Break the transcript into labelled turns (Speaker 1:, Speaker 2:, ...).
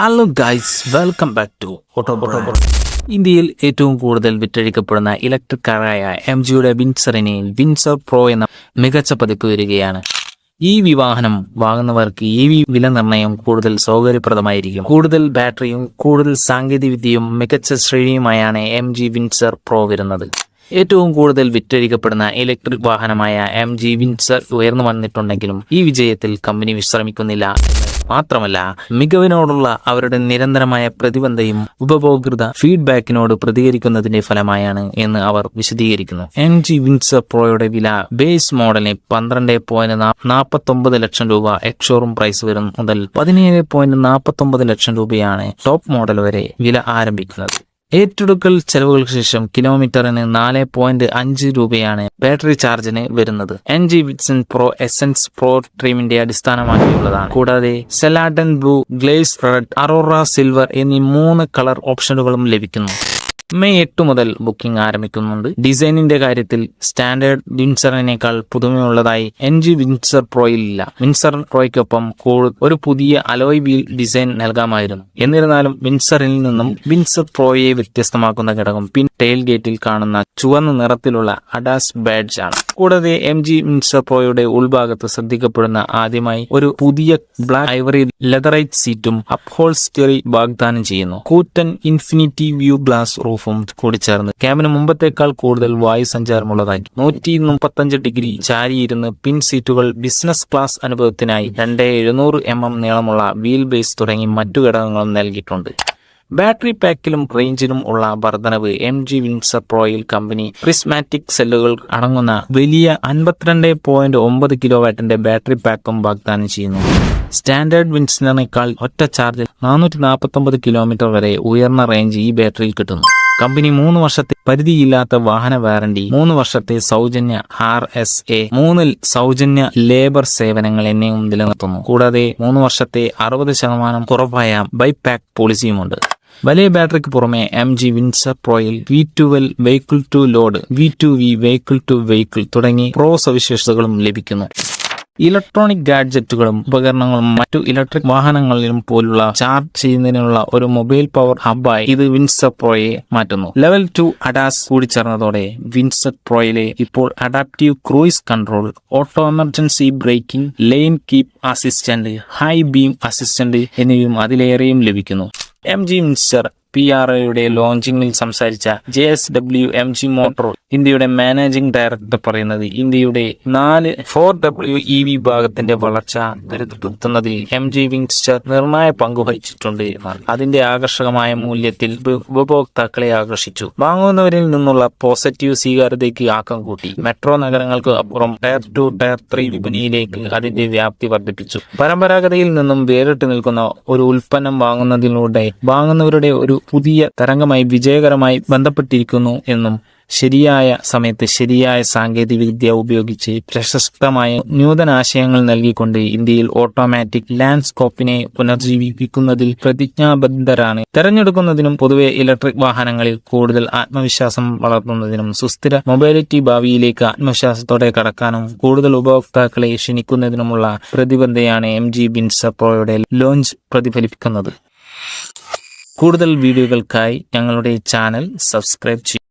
Speaker 1: Hello guys welcome back to auto ഇന്ത്യയിൽ ഏറ്റവും കൂടുതൽ വിറ്റഴിക്കപ്പെടുന്ന ഇലക്ട്രിക് കാറായ എം ജിയുടെ വിൻസറിനെ വിൻസർ പ്രോ എന്ന മികച്ച പതിപ്പ് വരികയാണ്. ഈ വിവാഹനം വാങ്ങുന്നവർക്ക് ഈ വി വില നിർണയം കൂടുതൽ സൗകര്യപ്രദമായിരിക്കും. കൂടുതൽ ബാറ്ററിയും കൂടുതൽ സാങ്കേതികവിദ്യയും മികച്ച ശ്രേണിയുമായാണ് എം ജി വിൻസർ പ്രോ വരുന്നത്. ഏറ്റവും കൂടുതൽ വിറ്റഴിക്കപ്പെടുന്ന ഇലക്ട്രിക് വാഹനമായ എം ജി വിൻസർ ഉയർന്നു വന്നിട്ടുണ്ടെങ്കിലും ഈ വിജയത്തിൽ കമ്പനി വിശ്രമിക്കുന്നില്ല. മാത്രമല്ല മികവിനോടുള്ള അവരുടെ നിരന്തരമായ പ്രതിബന്ധയും ഉപഭോക്തൃ ഫീഡ്ബാക്കിനോട് പ്രതികരിക്കുന്നതിന്റെ ഫലമായാണ് എന്ന് അവർ വിശദീകരിക്കുന്നു. എം ജി വിൻസർ പ്രോയുടെ വില ബേസ് മോഡലിന് പന്ത്രണ്ട് പോയിന്റ് നാൽപ്പത്തി ഒമ്പത് ലക്ഷം രൂപ എക്സോറും പ്രൈസ് വരും മുതൽ പതിനേഴ് പോയിന്റ് നാൽപ്പത്തൊമ്പത് ലക്ഷം രൂപയാണ് ടോപ്പ് മോഡൽ വരെ വില ആരംഭിക്കുന്നത്. ഏറ്റെടുക്കൽ ചെലവുകൾക്ക് ശേഷം കിലോമീറ്ററിന് നാല് പോയിന്റ് അഞ്ച് രൂപയാണ് ബാറ്ററി ചാർജിന് വരുന്നത്. M G Windsor Pro Essence Pro ട്രീമിന്റെ അടിസ്ഥാനമാക്കിയുള്ളതാണ്. കൂടാതെ Celadon blue glaze red aurora silver എന്നീ മൂന്ന് കളർ ഓപ്ഷനുകളും ലഭിക്കുന്നു. മെയ് എട്ട് മുതൽ ബുക്കിംഗ് ആരംഭിക്കുന്നുണ്ട്. ഡിസൈനിന്റെ കാര്യത്തിൽ സ്റ്റാൻഡേർഡ് വിൻസറിനേക്കാൾ പുതുമയുള്ളതായി എൻ ജി വിൻസർ പ്രോയിൽ ഇല്ല. വിൻസർ പ്രോയ്ക്കൊപ്പം കൂടുതൽ ഒരു പുതിയ അലോയ് വീൽ ഡിസൈൻ നൽകാമായിരുന്നു. എന്നിരുന്നാലും വിൻസറിൽ നിന്നും വിൻസർ പ്രോയെ വ്യത്യസ്തമാക്കുന്ന ഘടകം പിൻ ടെയിൽ ഗേറ്റിൽ കാണുന്ന ചുവന്ന നിറത്തിലുള്ള അഡാസ് ബാഡ്ജ് ആണ്. കൂടാതെ എം ജി മിൻസപ്പോയുടെ ഉൾഭാഗത്ത് ശ്രദ്ധിക്കപ്പെടുന്ന ആദ്യമായി ഒരു പുതിയ ബ്ലാക്ക് ഐവറി ലെതറൈറ്റ് സീറ്റും അപ്ഹോൾസ്റ്ററി വാഗ്ദാനം ചെയ്യുന്നു. കൂറ്റൻ ഇൻഫിനിറ്റി വ്യൂ ഗ്ലാസ് റൂഫും കൂടി ചേർന്ന് ക്യാബിന് മുമ്പത്തേക്കാൾ കൂടുതൽ വായു സഞ്ചാരമുള്ളതാക്കി നൂറ്റി മുപ്പത്തഞ്ച് ഡിഗ്രി ചാരിയിരുന്ന് പിൻ സീറ്റുകൾ ബിസിനസ് ക്ലാസ് അനുഭവത്തിനായി രണ്ട് എഴുന്നൂറ് എം എം നീളമുള്ള വീൽ ബേസ് തുടങ്ങി മറ്റു ഘടകങ്ങളും നൽകിയിട്ടുണ്ട്. ബാറ്ററി പാക്കിലും റേഞ്ചിലും ഉള്ള വർധനവ് എം ജി വിൻസർ പ്രോയിൽ കമ്പനി പ്രിസ്മാറ്റിക് സെല്ലുകൾ അടങ്ങുന്ന വലിയ അൻപത്തിരണ്ട് പോയിന്റ് ഒമ്പത് കിലോ വാട്ടിന്റെ ബാറ്ററി പാക്കും വാഗ്ദാനം ചെയ്യുന്നു. സ്റ്റാൻഡേർഡ് വിൻസിനേക്കാൾ ഒറ്റ ചാർജിൽ നാനൂറ്റി നാൽപ്പത്തൊമ്പത് കിലോമീറ്റർ വരെ ഉയർന്ന റേഞ്ച് ഈ ബാറ്ററിയിൽ കിട്ടുന്നു. കമ്പനി മൂന്ന് വർഷത്തെ പരിധിയില്ലാത്ത വാഹന വാറണ്ടി മൂന്ന് വർഷത്തെ സൗജന്യ ആർ എസ് എ മൂന്നിൽ സൗജന്യ ലേബർ സേവനങ്ങൾ എന്നിവ നിലനിർത്തുന്നു. കൂടാതെ മൂന്ന് വർഷത്തെ അറുപത് ശതമാനം കുറവായ ബൈപാക്ക് പോളിസിയുമുണ്ട്. വലിയ ബാറ്ററിക്ക് പുറമെ M G Windsor പ്രോയിൽ V two L vehicle to load V two V vehicle to vehicle തുടങ്ങി പ്രോ സവിശേഷതകളും ലഭിക്കുന്നു. ഇലക്ട്രോണിക് ഗാഡ്ജറ്റുകളും ഉപകരണങ്ങളും മറ്റു ഇലക്ട്രിക് വാഹനങ്ങളിലും പോലുള്ള ചാർജ് ചെയ്യുന്നതിനുള്ള ഒരു മൊബൈൽ പവർ ഹബ്ബായി ഇത് വിൻസർ പ്രോയെ മാറ്റുന്നു. ലെവൽ ടു അഡാസ് കൂടിച്ചേർന്നതോടെ വിൻസർ പ്രോയിലെ ഇപ്പോൾ adaptive cruise control auto emergency braking lane keep assistant high beam assistant എന്നിവയും അതിലേറെയും ലഭിക്കുന്നു. M G Windsor P R ഒയുടെ ലോഞ്ചിങ്ങിൽ സംസാരിച്ച J S W M G Motor ഇന്ത്യയുടെ മാനേജിംഗ് ഡയറക്ടർ പറയുന്നത് ഇന്ത്യയുടെ നാല് ഫോർ ഡബ്ല്യു ഇ വിഭാഗത്തിന്റെ വളർച്ച ത്വരിതപ്പെടുത്തുന്നതിൽ എം ജി വിങ്സ്റ്റർ നിർണായ പങ്ക് വഹിച്ചിട്ടുണ്ട് എന്നാണ്. അതിന്റെ ആകർഷകമായ മൂല്യത്തിൽ ഉപഭോക്താക്കളെ ആകർഷിച്ചു. വാങ്ങുന്നവരിൽ നിന്നുള്ള പോസിറ്റീവ് സ്വീകാര്യതയ്ക്ക് ആക്കം കൂട്ടി. മെട്രോ നഗരങ്ങൾക്ക് അപ്പുറം ടയർ ടു ടയർ ത്രീ വിപണിയിലേക്ക് അതിന്റെ വ്യാപ്തി വർദ്ധിപ്പിച്ചു. പരമ്പരാഗതയിൽ നിന്നും വേറിട്ട് നിൽക്കുന്ന ഒരു ഉൽപ്പന്നം വാങ്ങുന്നതിലൂടെ വാങ്ങുന്നവരുടെ ഒരു പുതിയ തരംഗമായി വിജയകരമായി ബന്ധപ്പെട്ടിരിക്കുന്നു എന്നും ശരിയായ സമയത്ത് ശരിയായ സാങ്കേതികവിദ്യ ഉപയോഗിച്ച് പ്രശസ്തമായ നൂതനാശയങ്ങൾ നൽകിക്കൊണ്ട് ഇന്ത്യയിൽ ഓട്ടോമാറ്റിക് ലാൻഡ്സ്കോപ്പിനെ പുനർജീവിപ്പിക്കുന്നതിൽ പ്രതിജ്ഞാബദ്ധരാണ്. തെരഞ്ഞെടുക്കുന്നതിനും പൊതുവെ ഇലക്ട്രിക് വാഹനങ്ങളിൽ കൂടുതൽ ആത്മവിശ്വാസം വളർത്തുന്നതിനും സുസ്ഥിര മൊബൈലിറ്റി ഭാവിയിലേക്ക് ആത്മവിശ്വാസത്തോടെ കടക്കാനും കൂടുതൽ ഉപഭോക്താക്കളെ ക്ഷണിക്കുന്നതിനുമുള്ള പ്രതിബന്ധയാണ് എം ജി ബിൻസപ്പോയുടെ ലോഞ്ച് പ്രതിഫലിപ്പിക്കുന്നത്. കൂടുതൽ വീഡിയോകൾക്കായി ഞങ്ങളുടെ ചാനൽ സബ്സ്ക്രൈബ് ചെയ്യും.